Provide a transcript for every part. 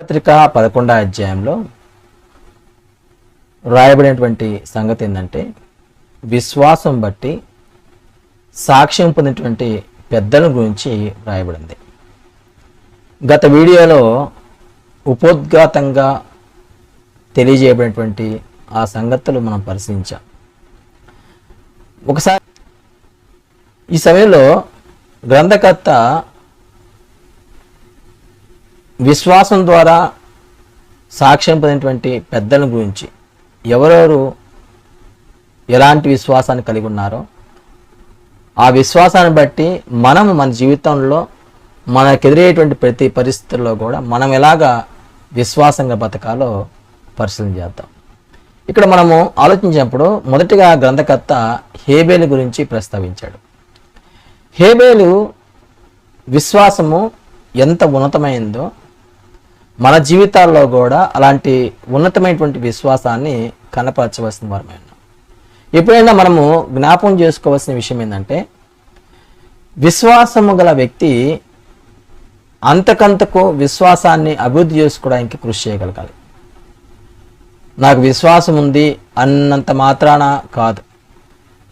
పత్రిక పదకొండో అధ్యాయంలో రాయబడినటువంటి సంగతి ఏంటంటే విశ్వాసం బట్టి సాక్ష్యం పొందినటువంటి పెద్దల గురించి రాయబడింది. గత వీడియోలో ఉపోద్ఘాతంగా తెలియజేయబడినటువంటి ఆ సంగతులు మనం పరిశీలించాం. ఒకసారి ఈ సమయంలో గ్రంథకర్త విశ్వాసం ద్వారా సాక్ష్యం పొందినటువంటి పెద్దల గురించి ఎవరెవరు ఎలాంటి విశ్వాసాన్ని కలిగి ఉన్నారో ఆ విశ్వాసాన్ని బట్టి మనం మన జీవితంలో మనకు ఎదురయ్యేటువంటి ప్రతి పరిస్థితుల్లో కూడా మనం ఎలాగా విశ్వాసంగా బతకాలో పరిశీలన చేద్దాం. ఇక్కడ మనము ఆలోచించినప్పుడు మొదటిగా గ్రంథకర్త హేబేలు గురించి ప్రస్తావించాడు. హేబేలు విశ్వాసము ఎంత ఉన్నతమైందో మన జీవితాల్లో కూడా అలాంటి ఉన్నతమైనటువంటి విశ్వాసాన్ని కనపరచవలసిన వారమైన ఎప్పుడైనా మనము జ్ఞాపకం చేసుకోవాల్సిన విషయం ఏంటంటే విశ్వాసము గల వ్యక్తి అంతకంతకు విశ్వాసాన్ని అభివృద్ధి చేసుకోవడానికి కృషి చేయగలగాలి. నాకు విశ్వాసం ఉంది అన్నంత మాత్రాన కాదు.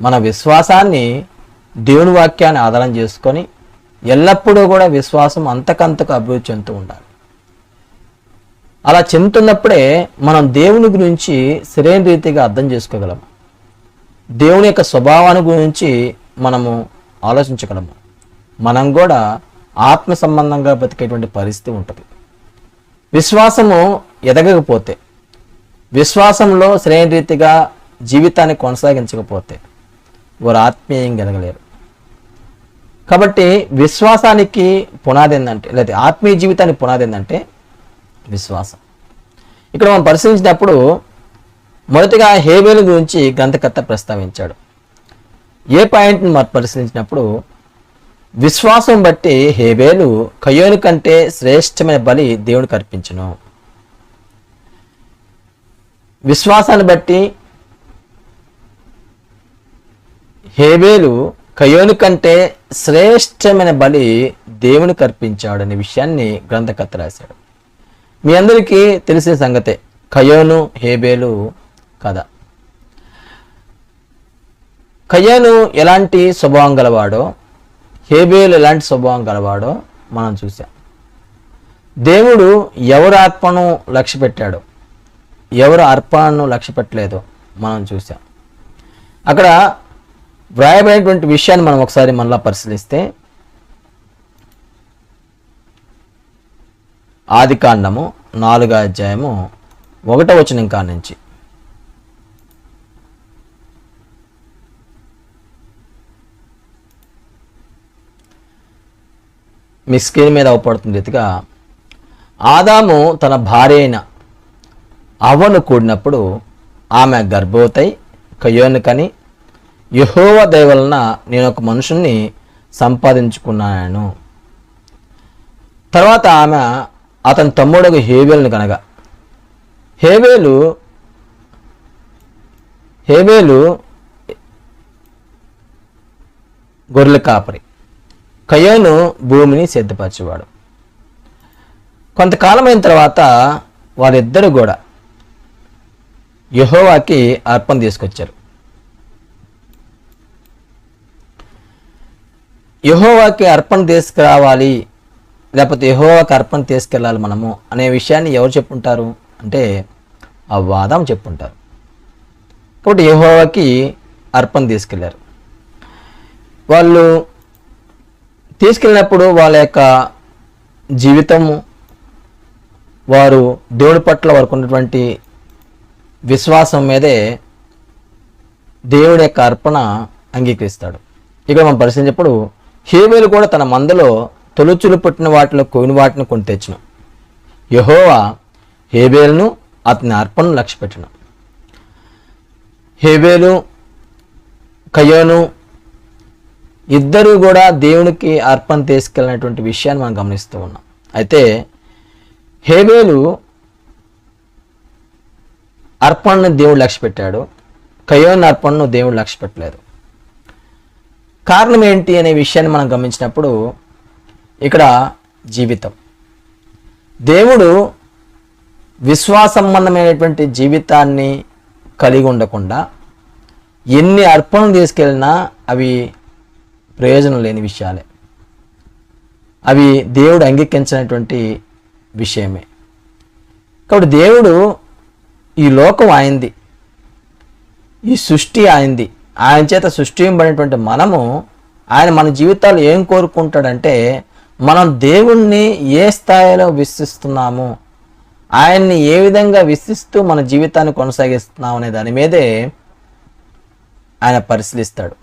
మన విశ్వాసాన్ని దేవుని వాక్యాన్ని ఆధారం చేసుకొని ఎల్లప్పుడూ కూడా విశ్వాసం అంతకంతకు అభివృద్ధి చెందుతూ ఉండాలి. అలా చెందుతున్నప్పుడే మనం దేవుని గురించి సరైన రీతిగా అర్థం చేసుకోగలము. దేవుని యొక్క స్వభావాన్ని గురించి మనము ఆలోచించగలము. మనం కూడా ఆత్మ సంబంధంగా బతికేటువంటి పరిస్థితి ఉంటుంది. విశ్వాసము ఎదగకపోతే విశ్వాసంలో సరైన రీతిగా జీవితాన్ని కొనసాగించకపోతే వారు ఆత్మీయంగా ఎదగలేరు. కాబట్టి విశ్వాసానికి పునాది ఏంటంటే లేదా ఆత్మీయ జీవితానికి పునాది ఏంటంటే విశ్వాసం. ఇక్కడ మనం పరిశీలించినప్పుడు మొదటిగా హేబేలు గురించి గ్రంథకర్త ప్రస్తావించాడు. ఏ పాయింట్ని మనం పరిశీలించినప్పుడు విశ్వాసం బట్టి హేబేలు కయోని కంటే శ్రేష్టమైన బలి దేవునికి అర్పించును. విశ్వాసాన్ని బట్టి హేబేలు కయోని కంటే శ్రేష్టమైన బలి దేవునికి అర్పించాడు అనే విషయాన్ని గ్రంథకర్త రాశాడు. మీ అందరికీ తెలిసిన సంగతే. కయోను హేబేలు కథ. కయోను ఎలాంటి స్వభావం గలవాడో హేబేలు ఎలాంటి స్వభావం గలవాడో మనం చూసాం దేవుడు ఎవరు ఆత్మను లక్ష్య పెట్టాడో ఎవరు అర్పణను లక్ష్య పెట్టలేదో మనం చూసాం అక్కడ వ్రాయబడినటువంటి విషయాన్ని మనం ఒకసారి మళ్ళా పరిశీలిస్తే ఆది కాండము నాలుగో అధ్యాయము ఒకటో వచనం కాడి నుంచి మీ స్క్రీన్ మీద అవపడుతున్న రీతిగా ఆదాము తన భార్య అయిన అవ్వను కూడినప్పుడు ఆమె గర్భవతై కయ్యోను కని యహోవ దయవలన నేను ఒక మనుషుణ్ణి సంపాదించుకున్నాను. తర్వాత ఆమె అతని తమ్ముడు హేబేల్ని కనగా. హేబేలు హేబేలు గొర్రెల కాపరి. కయోను భూమిని సిద్ధపరిచేవాడు. కొంతకాలం అయిన తర్వాత వారిద్దరు కూడా యహోవాకి అర్పణ తీసుకొచ్చారు. యహోవాకి అర్పణ తీసుకురావాలి లేకపోతే యహోవాకి అర్పణ తీసుకెళ్ళాలి మనము అనే విషయాన్ని ఎవరు చెప్పుంటారు? అంటే ఆ వాదం చెప్పుంటారు. కాబట్టి యహోవాకి అర్పణ తీసుకెళ్ళారు. వాళ్ళు తీసుకెళ్ళినప్పుడు వాళ్ళ యొక్క జీవితము వారు దేవుడి పట్ల వారికి ఉన్నటువంటి విశ్వాసం మీదే దేవుడి యొక్క అర్పణ అంగీకరిస్తాడు. ఇక్కడ మనం పరిశీలించినప్పుడు హేబేలు కూడా తన మందలో తొలుచులు పుట్టిన వాటిలో కోయిన వాటిని కొని తెచ్చిన. యహోవా హేబేలును అతని అర్పణను లక్ష్యపెట్టిన. హేబేలు కయోను ఇద్దరూ కూడా దేవునికి అర్పణ తీసుకెళ్ళినటువంటి విషయాన్ని మనం గమనిస్తూ ఉన్నాం. అయితే హేబేలు అర్పణను దేవుడు లక్ష్య పెట్టాడు కయోన్ అర్పణను దేవుడు లక్ష్య పెట్టలేదు కారణం ఏంటి అనే విషయాన్ని మనం గమనించినప్పుడు ఇక్కడ జీవితం. దేవుడు విశ్వాసంబంధమైనటువంటి జీవితాన్ని కలిగి ఉండకుండా ఎన్ని అర్పణలు తీసుకెళ్ళినా అవి ప్రయోజనం లేని విషయాలే. అవి దేవుడు అంగీకరించినటువంటి విషయమే. కాబట్టి దేవుడు ఈ లోకం ఆయింది ఈ సృష్టి ఆయింది ఆయన చేత సృష్టింపబడినటువంటి మనము ఆయన మన జీవితాలు ఏం కోరుకుంటాడంటే మనం దేవుణ్ణి ఏ స్థాయిలో విశ్వస్తున్నాము ఆయన్ని ఏ విధంగా విశ్వసిస్తూ మన జీవితాన్ని కొనసాగిస్తున్నాం అనే దాని మీదే ఆయన పరిశీలిస్తాడు.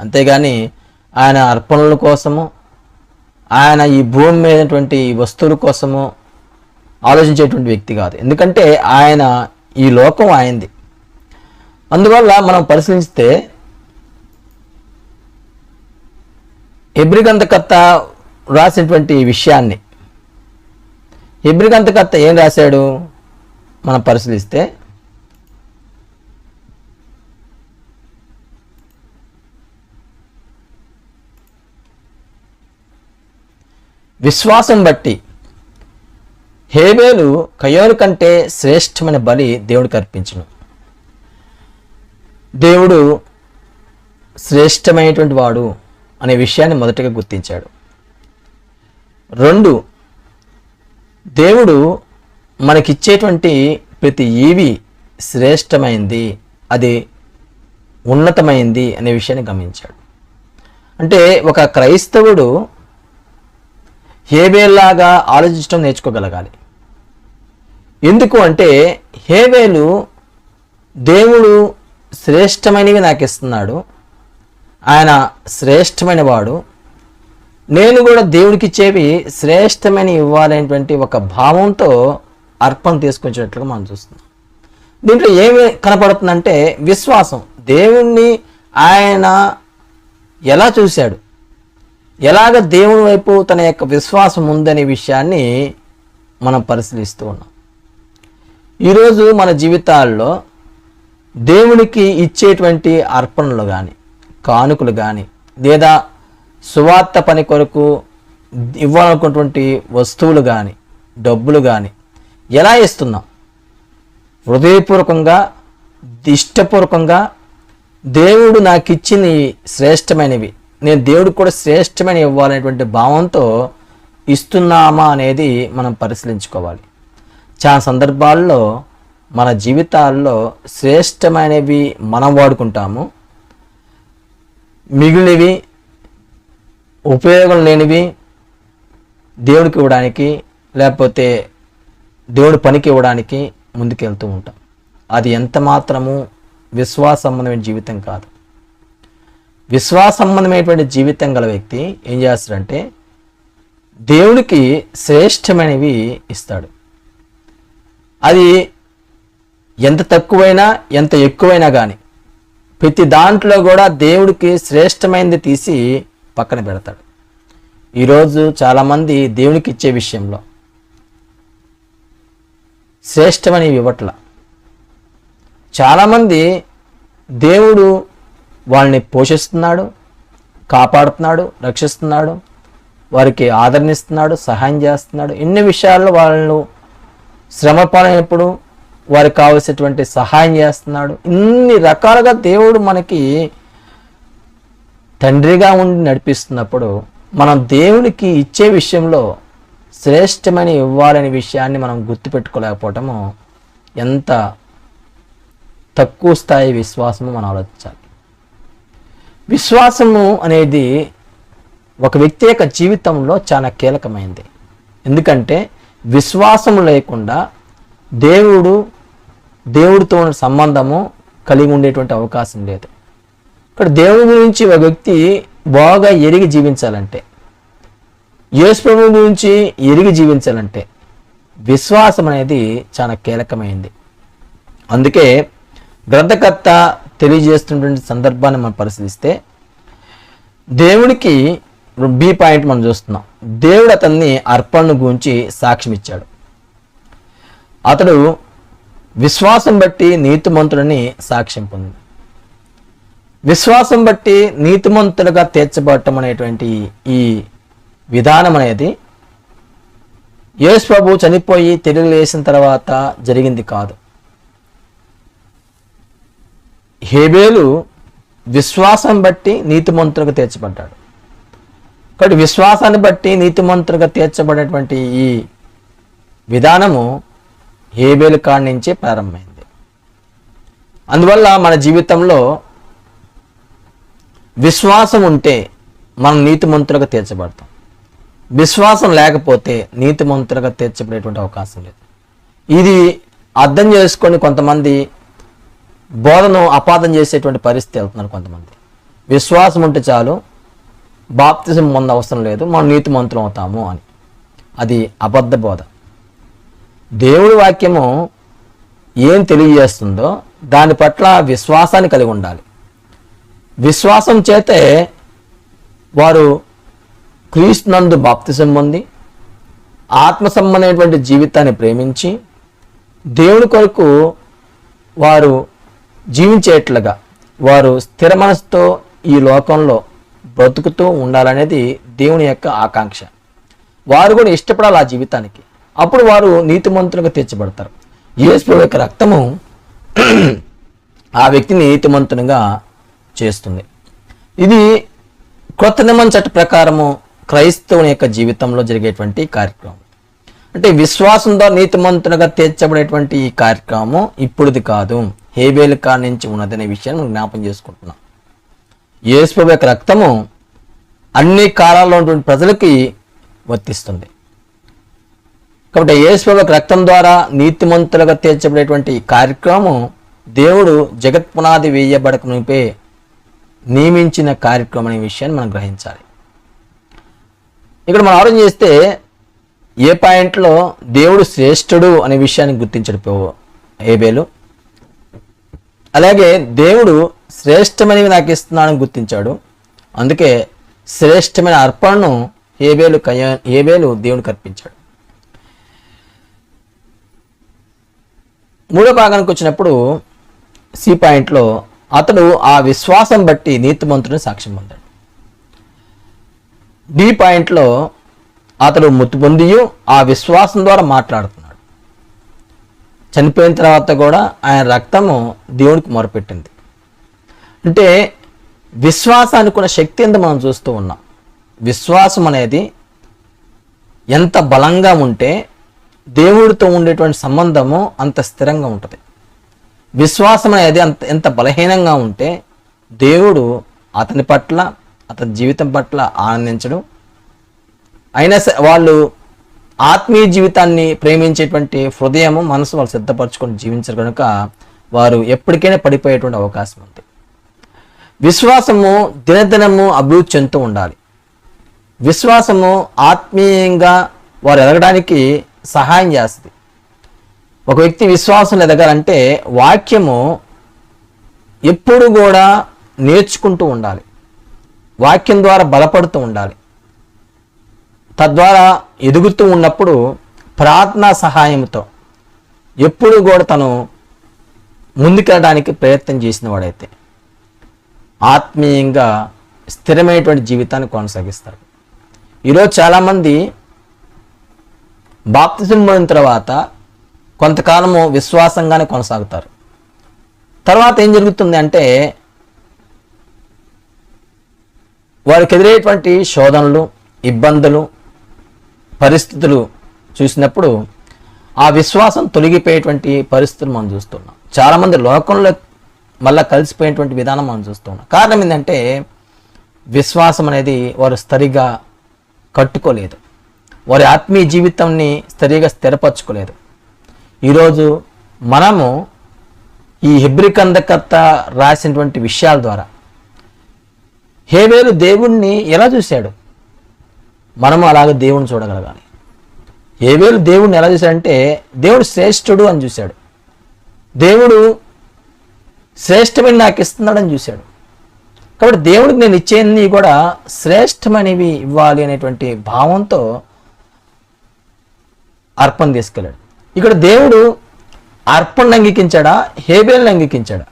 అంతేగాని ఆయన అర్పణల కోసము ఆయన ఈ భూమి మీదటువంటి వస్తువుల కోసము ఆలోచించేటువంటి వ్యక్తి కాదు. ఎందుకంటే ఆయన ఈ లోకం ఆయనది. అందువల్ల మనం పరిశీలిస్తే ఎబ్రిగంతకర్త రాసినటువంటి విషయాన్ని. ఎబ్రిగంతకర్త ఏం రాశాడు? మనం పరిశీలిస్తే. విశ్వాసం బట్టి హేబేలు కయోరు కంటే శ్రేష్టమైన బలి దేవుడికి అర్పించను. దేవుడు శ్రేష్టమైనటువంటి వాడు అనే విషయాన్ని మొదటగా గుర్తించాడు. రెండు దేవుడు మనకిచ్చేటువంటి ప్రతి ఈవి శ్రేష్టమైంది అది ఉన్నతమైంది అనే విషయాన్ని గమనించాడు. అంటే ఒక క్రైస్తవుడు హేబేల్లాగా ఆలోచించడం నేర్చుకోగలగాలి. ఎందుకు అంటే హేబేలు దేవుడు శ్రేష్టమైనవి నాకు ఇస్తున్నాడు ఆయన శ్రేష్టమైన వాడు నేను కూడా దేవుడికి ఇచ్చేవి శ్రేష్టమైన ఇవ్వాలనేటువంటి ఒక భావంతో అర్పణ తీసుకొచ్చినట్లుగా మనం చూస్తున్నాం. దీంట్లో ఏమి కనపడుతుందంటే విశ్వాసం. దేవుణ్ణి ఆయన ఎలా చూశాడు? ఎలాగ దేవుని వైపు తన యొక్క విశ్వాసం ఉందనే విషయాన్ని మనం పరిశీలిస్తూ ఉన్నాం. ఈరోజు మన జీవితాల్లో దేవునికి ఇచ్చేటువంటి అర్పణలు కానీ కానుకలు కానీ లేదా సువార్త పని కొరకు ఇవ్వాలనుకున్నటువంటి వస్తువులు కానీ డబ్బులు కానీ ఎలా ఇస్తున్నాం? హృదయపూర్వకంగా ఇష్టపూర్వకంగా దేవుడు నాకు ఇచ్చిన శ్రేష్టమైనవి నేను దేవుడికి కూడా శ్రేష్టమైన ఇవ్వాలనేటువంటి భావంతో ఇస్తున్నామా అనేది మనం పరిశీలించుకోవాలి. చాలా సందర్భాల్లో మన జీవితాల్లో శ్రేష్టమైనవి మనం వాడుకుంటాము. మిగిలినవి ఉపయోగం లేనివి దేవుడికి ఇవ్వడానికి లేకపోతే దేవుడి పనికి ఇవ్వడానికి ముందుకెళ్తూ ఉంటాం. అది ఎంత మాత్రము విశ్వాస సంబంధమైన జీవితం కాదు. విశ్వాస సంబంధమైనటువంటి జీవితం గల వ్యక్తి ఏం చేస్తాడంటే దేవుడికి శ్రేష్టమైనవి ఇస్తాడు. అది ఎంత తక్కువైనా ఎంత ఎక్కువైనా కానీ ప్రతి దాంట్లో కూడా దేవుడికి శ్రేష్టమైనది తీసి పక్కన పెడతాడు. ఈరోజు చాలామంది దేవునికి ఇచ్చే విషయంలో శ్రేష్టమని ఇవ్వట్ల. చాలామంది దేవుడు వాళ్ళని పోషిస్తున్నాడు కాపాడుతున్నాడు రక్షిస్తున్నాడు వారికి ఆదరణిస్తున్నాడు సహాయం చేస్తున్నాడు. ఎన్ని విషయాల్లో వాళ్ళను శ్రమ పాలైనప్పుడు వారికి కావలసినటువంటి సహాయం చేస్తున్నాడు. ఇన్ని రకాలుగా దేవుడు మనకి తండ్రిగా ఉండి నడిపిస్తున్నప్పుడు మనం దేవునికి ఇచ్చే విషయంలో శ్రేష్టమని ఇవ్వాలనే విషయాన్ని మనం గుర్తుపెట్టుకోలేకపోవటము ఎంత తక్కువ స్థాయి విశ్వాసము మనం ఆలోచించాలి. విశ్వాసము అనేది ఒక వ్యక్తి యొక్క జీవితంలో చాలా కీలకమైంది ఎందుకంటే విశ్వాసం లేకుండా దేవుడు దేవుడితో సంబంధము కలిగి ఉండేటువంటి అవకాశం లేదు. ఇక్కడ దేవుని గురించి ఒక వ్యక్తి బాగా ఎరిగి జీవించాలంటే యేసు ప్రభు గురించి ఎరిగి జీవించాలంటే విశ్వాసం అనేది చాలా కీలకమైంది. అందుకే గ్రంథకర్త తెలియజేస్తున్నటువంటి సందర్భాన్ని మనం పరిశీలిస్తే దేవుడికి బి పాయింట్ మనం చూస్తున్నాం. దేవుడు అతన్ని అర్పణను గురించి సాక్ష్యం ఇచ్చాడు అతడు విశ్వాసం బట్టి నీతిమంతుడని సాక్ష్యం పొంది విశ్వాసం బట్టి నీతిమంతులుగా తీర్చబడటం అనేటువంటి ఈ విధానం అనేది యేసు ప్రభు చనిపోయి తిరిగి లేచిన తర్వాత జరిగింది కాదు. హేబేలు విశ్వాసం బట్టి నీతిమంతులుగా తీర్చబడ్డాడు. కాబట్టి విశ్వాసాన్ని బట్టి నీతిమంతులుగా తీర్చబడేటువంటి ఈ విధానము హేబేలు కాడి నుంచే ప్రారంభమైంది. అందువల్ల మన జీవితంలో విశ్వాసం ఉంటే మనం నీతిమంతులుగా తీర్చబడతాం. విశ్వాసం లేకపోతే నీతిమంతులుగా తీర్చబడేటువంటి అవకాశం లేదు. ఇది అర్థం చేసుకొని కొంతమంది బోధను అపార్థం చేసేటువంటి పరిస్థితి వెళ్తున్నారు కొంతమంది. విశ్వాసం ఉంటే చాలు బాప్తిజం పొంద అవసరం లేదు మనం నీతిమంతులం అవుతాము అని. అది అబద్ధ బోధ. దేవుడి వాక్యము ఏం తెలియజేస్తుందో దాని పట్ల విశ్వాసాన్ని కలిగి ఉండాలి. విశ్వాసం చేతే వారు క్రీస్తునందు బాప్తిజం పొంది ఆత్మ సంబంధమైనటువంటి జీవితాన్ని ప్రేమించి దేవుని కొరకు వారు జీవించేట్లుగా వారు స్థిర మనసుతో ఈ లోకంలో బ్రతుకుతూ ఉండాలనేది దేవుని యొక్క ఆకాంక్ష. వారు కూడా ఇష్టపడాలి ఆ జీవితానికి. అప్పుడు వారు నీతిమంతునిగా తీర్చబడతారు. యేసు యొక్క రక్తము ఆ వ్యక్తిని నీతిమంతునిగా చేస్తుంది. ఇది కొత్త నియమం చట్ట ప్రకారము క్రైస్తవుని యొక్క జీవితంలో జరిగేటువంటి కార్యక్రమం. అంటే విశ్వాసంతో నీతిమంతునిగా తీర్చబడేటువంటి ఈ కార్యక్రమం ఇప్పుడుది కాదు. హేబేలు కాడి నుంచి ఉన్నదనే విషయాన్ని మనం జ్ఞాపం చేసుకుంటున్నాం. యేసుప్రభు యొక్క రక్తము అన్ని కాలాల్లో ఉన్నటువంటి ప్రజలకి వర్తిస్తుంది. కాబట్టి యేసుప్రభు యొక్క రక్తం ద్వారా నీతిమంతులుగా తీర్చబడేటువంటి ఈ కార్యక్రమం దేవుడు జగత్ పునాది వేయబడక నియమించిన కార్యక్రమం అనే విషయాన్ని మనం గ్రహించాలి. ఇక్కడ మనం ఆలోచన చేస్తే ఏ పాయింట్లో దేవుడు శ్రేష్ఠుడు అనే విషయాన్ని గుర్తించడు ఏబేలు. అలాగే దేవుడు శ్రేష్టమైనవి నాకు ఇస్తున్నాడని గుర్తించాడు. అందుకే శ్రేష్టమైన అర్పణను ఏబేలు కయ ఏబేలు దేవునికి అర్పించాడు. మూడో భాగానికి వచ్చినప్పుడు సి పాయింట్లో అతడు ఆ విశ్వాసం బట్టి నీతిమంతుడిని సాక్ష్యం పొందాడు. డి పాయింట్లో అతడు మృతి పొంది ఆ విశ్వాసం ద్వారా మాట్లాడుతున్నాడు. చనిపోయిన తర్వాత కూడా ఆయన రక్తము దేవునికి మొరపెట్టింది. అంటే విశ్వాసానికి ఉన్న శక్తి ఎంత మనం చూస్తూ ఉన్నాం. విశ్వాసం అనేది ఎంత బలంగా ఉంటే దేవుడితో ఉండేటువంటి సంబంధము అంత స్థిరంగా ఉంటుంది. విశ్వాసం అనేది అంత ఎంత బలహీనంగా ఉంటే దేవుడు అతని పట్ల అతని జీవితం పట్ల ఆనందించడం. అయినా సరే వాళ్ళు ఆత్మీయ జీవితాన్ని ప్రేమించేటువంటి హృదయము మనసు వాళ్ళు సిద్ధపరచుకొని జీవించరు కనుక వారు ఎప్పటికైనా పడిపోయేటువంటి అవకాశం ఉంది. విశ్వాసము దినదినము అభివృద్ధి చెందుతూ ఉండాలి. విశ్వాసము ఆత్మీయంగా వారు ఎదగడానికి సహాయం చేస్తుంది. ఒక వ్యక్తి విశ్వాసం ఎదగాలంటే వాక్యము ఎప్పుడు కూడా నేర్చుకుంటూ ఉండాలి. వాక్యం ద్వారా బలపడుతూ ఉండాలి. తద్వారా ఎదుగుతూ ఉన్నప్పుడు ప్రార్థనా సహాయంతో ఎప్పుడు కూడా తను ముందుకెళ్ళడానికి ప్రయత్నం చేసిన వాడైతే ఆత్మీయంగా స్థిరమైనటువంటి జీవితాన్ని కొనసాగిస్తాడు. ఈరోజు చాలామంది బాప్తిజం పొందిన తర్వాత కొంతకాలము విశ్వాసంగానే కొనసాగుతారు. తర్వాత ఏం జరుగుతుంది అంటే వారికి ఎదురయ్యేటువంటి శోధనలు ఇబ్బందులు పరిస్థితులు చూసినప్పుడు ఆ విశ్వాసం తొలగిపోయేటువంటి పరిస్థితులు మనం చూస్తున్నాం. చాలామంది లోకంలో మళ్ళీ కలిసిపోయేటువంటి విధానం మనం చూస్తున్నాం. కారణం ఏంటంటే విశ్వాసం అనేది వారు సరిగా కట్టుకోలేదు. వారి ఆత్మీయ జీవితాన్ని సరిగా స్థిరపరచుకోలేదు. ఈరోజు మనము ఈ హెబ్రికందకత్త రాసినటువంటి విషయాల ద్వారా హేవేలు దేవుణ్ణి ఎలా చూశాడు? మనము అలాగే దేవుణ్ణి చూడగలగాలి. హేవేలు దేవుణ్ణి ఎలా చూశాడంటే దేవుడు శ్రేష్ఠుడు అని చూశాడు. దేవుడు శ్రేష్టమైన నాకు ఇస్తున్నాడని చూశాడు. కాబట్టి దేవుడికి నేను ఇచ్చేది కూడా శ్రేష్టమైనవి ఇవ్వాలి అనేటువంటి భావంతో అర్పణ తీసుకెళ్ళాడు. ఇక్కడ దేవుడు అర్పణను అంగీకించాడా? హేబేల్ని అంగీకించాడా?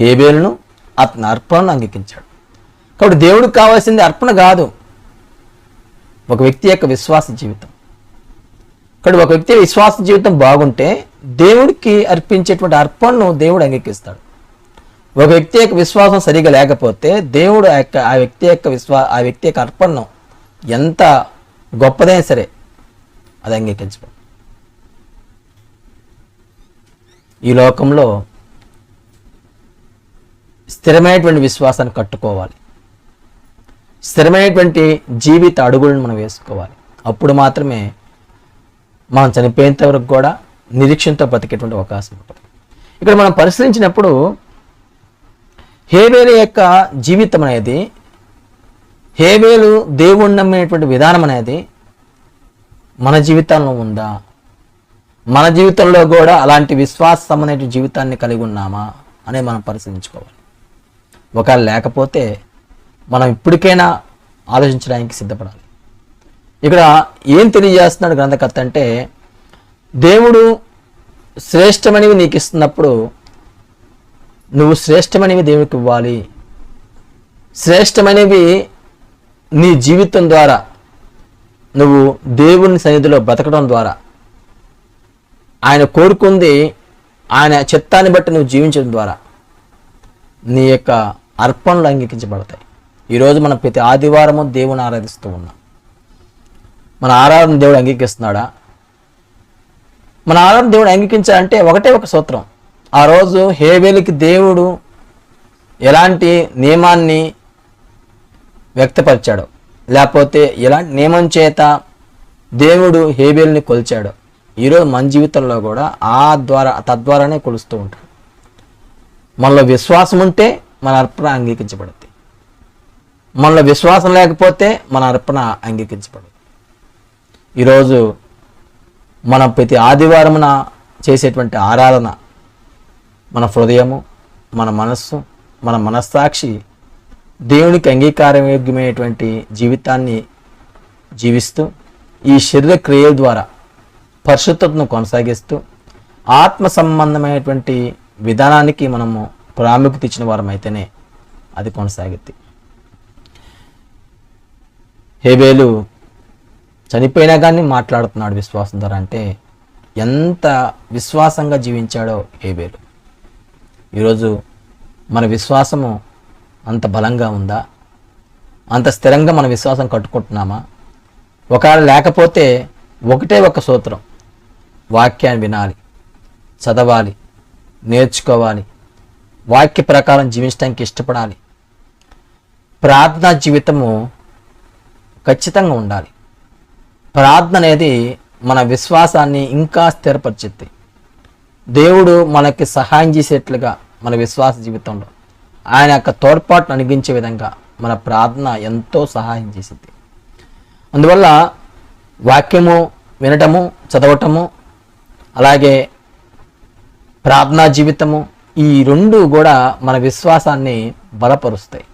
హేబేల్ను అతని అర్పణను అంగీకించాడు. కాబట్టి దేవుడికి కావాల్సింది అర్పణ కాదు. ఒక వ్యక్తి యొక్క విశ్వాస జీవితం. ఇక్కడ ఒక వ్యక్తి విశ్వాస జీవితం బాగుంటే దేవుడికి అర్పించేటువంటి అర్పణను దేవుడు అంగీకరిస్తాడు ఒక వ్యక్తి యొక్క విశ్వాసం సరిగా లేకపోతే దేవుడు ఆ యొక్క ఆ వ్యక్తి యొక్క విశ్వా ఆ వ్యక్తి యొక్క అర్పణను ఎంత గొప్పదైనా సరే అది అంగీకరించబడు ఈ లోకంలో స్థిరమైనటువంటి విశ్వాసాన్ని కట్టుకోవాలి. స్థిరమైనటువంటి జీవిత అడుగులను మనం వేసుకోవాలి. అప్పుడు మాత్రమే మనం చనిపోయేంత వరకు కూడా నిరీక్షణతో బతికేటువంటి అవకాశం ఉంటుంది. ఇక్కడ మనం పరిశీలించినప్పుడు హేబేలు యొక్క జీవితం అనేది హేబేలు దేవుణ్ణమైనటువంటి విధానం అనేది మన జీవితంలో ఉందా? మన జీవితంలో కూడా అలాంటి విశ్వాసమైన జీవితాన్ని కలిగి ఉన్నామా అనే మనం పరిశీలించుకోవాలి. ఒకవేళ లేకపోతే మనం ఇప్పటికైనా ఆలోచించడానికి సిద్ధపడాలి. ఇక్కడ ఏం తెలియజేస్తున్నాడు గ్రంథకర్త అంటే దేవుడు శ్రేష్టమైనవి నీకు ఇస్తున్నప్పుడు నువ్వు శ్రేష్టమైనవి దేవుడికి ఇవ్వాలి. శ్రేష్టమైనవి నీ జీవితం ద్వారా నువ్వు దేవుని సన్నిధిలో బ్రతకడం ద్వారా ఆయన కోరుకుంది ఆయన చిత్తాన్ని బట్టి నువ్వు జీవించడం ద్వారా. నీ యొక్క అర్పణలు అంగీకరించబడతాయి. ఈరోజు మనం ప్రతి ఆదివారము దేవుని ఆరాధిస్తూ ఉన్నాం. మన ఆరాధన దేవుడు అంగీకరిస్తున్నాడా? మన ఆరాధన దేవుడు అంగీకరించాలంటే ఒకటే ఒక సూత్రం. ఆ రోజు హేవేలికి దేవుడు ఎలాంటి నియమాన్ని వ్యక్తపరిచాడు? లేకపోతే ఎలాంటి నియమం చేత దేవుడు హేబేల్ని కొలిచాడు? ఈరోజు మన జీవితంలో కూడా ఆ ద్వారా తద్వారానే కొలుస్తూ ఉంటారు. మనలో విశ్వాసం ఉంటే మన అర్పణ అంగీకరించబడుద్ది. మనలో విశ్వాసం లేకపోతే మన అర్పణ అంగీకరించబడదు ఈరోజు మనం ప్రతి ఆదివారమున చేసేటువంటి ఆరాధన మన హృదయము మన మనస్సు మన మనస్సాక్షి దేవునికి అంగీకారయోగ్యమైనటువంటి జీవితాన్ని జీవిస్తూ ఈ శరీర క్రియ ద్వారా పరిశుద్ధతను కొనసాగిస్తూ ఆత్మ సంబంధమైనటువంటి విధానానికి మనము ప్రాముఖ్యత ఇచ్చిన వారమైతేనే అది కొనసాగింది హేబేలు చనిపోయినా కానీ మాట్లాడుతున్నాడు విశ్వాసం ద్వారా అంటే ఎంత విశ్వాసంగా జీవించాడో హేబేలు. ఈరోజు మన విశ్వాసము అంత బలంగా ఉందా? అంత స్థిరంగా మన విశ్వాసం కట్టుకుంటున్నామా? ఒకవేళ లేకపోతే ఒకటే ఒక సూత్రం. వాక్యాన్ని వినాలి చదవాలి నేర్చుకోవాలి వాక్య ప్రకారం జీవించడానికి ఇష్టపడాలి. ప్రార్థనా జీవితము ఖచ్చితంగా ఉండాలి. ప్రార్థన అనేది మన విశ్వాసాన్ని ఇంకా స్థిరపరిచిద్ది. దేవుడు మనకి సహాయం చేసేట్లుగా మన విశ్వాస జీవితంలో ఆయన యొక్క తోడ్పాటును అనిగించే విధంగా మన ప్రార్థన ఎంతో సహాయం చేసింది అందువల్ల వాక్యము వినటము చదవటము అలాగే ప్రార్థనా జీవితము ఈ రెండు కూడా మన విశ్వాసాన్ని బలపరుస్తాయి.